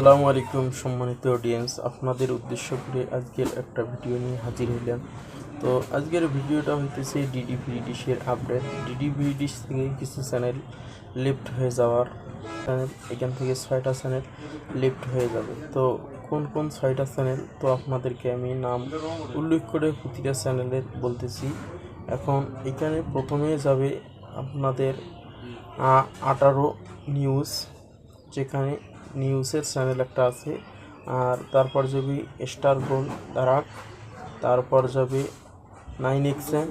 আসসালামু আলাইকুম সম্মানিত অডিয়েন্স আপনাদের উদ্দেশ্য করে আজকের একটা ভিডিও নিয়ে হাজির হইলাম। তো আজকের ভিডিওটা হইতেছে ডিডি ডিশের আপডেট ডিডি ডিশ থেকে কিছু চ্যানেল লিফট হয়ে যাওয়ার চ্যানেল এখান থেকে ছয়টা চ্যানেল লিফট হয়ে যাবে। তো কোন কোন ছয়টা চ্যানেল তো আপনাদেরকে আমি নাম উল্লেখ করে প্রতিটা চ্যানেলের বলতেছি। এখন এখানে প্রথমে যাবে আপনাদের আঠারো নিউজ যেখানে নিউজের চ্যানেল একটা আছে। আর তারপর যাবি স্টার গোল্ড তারাক তারপর যাবে নাইন এক্সএম,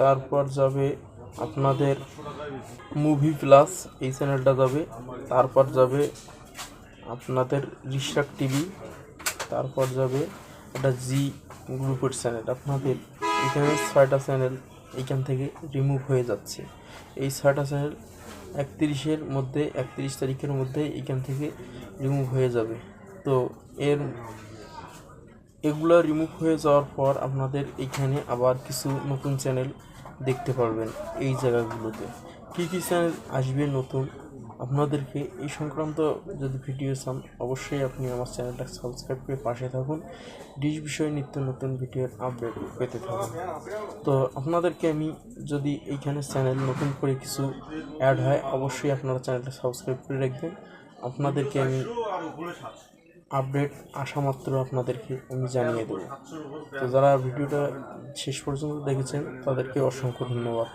তারপর যাবে আপনাদের মুভি প্লাস এই চ্যানেলটা যাবে। তারপর যাবে আপনাদের রিশাক টিভি, তারপর যাবে একটা জি গ্রুপের চ্যানেল। আপনাদের এখানে ছয়টা চ্যানেল এইখান থেকে রিমুভ হয়ে যাচ্ছে। এই ছয়টা চ্যানেল একত্রিশের মধ্যে, একত্রিশ তারিখের মধ্যে এখান থেকে রিমুভ হয়ে যাবে। তো এর এগুলো রিমুভ হয়ে যাওয়ার পর আপনাদের এখানে আবার কিছু নতুন চ্যানেল দেখতে পারবেন এই জায়গাগুলোতে। কী কী চ্যানেল আসবে নতুন? আপনাদেরকে এই সংক্রান্ত যদি ভিডিও চান, অবশ্যই আপনি আমার চ্যানেলটা সাবস্ক্রাইব করে পাশে থাকুন। ডিশ বিষয়ে নিত্য নতুন ভিডিওর আপডেট পেতে থাকুন। তো আপনাদেরকে আমি যদি এইখানে চ্যানেল নতুন করে কিছু অ্যাড হয়, অবশ্যই আপনারা চ্যানেলটা সাবস্ক্রাইব করে রাখবেন। আপনাদেরকে আমি আপডেট আসা মাত্র আপনাদেরকে আমি জানিয়ে দেবো। তো যারা ভিডিওটা শেষ পর্যন্ত দেখেছেন, তাদেরকে অসংখ্য ধন্যবাদ।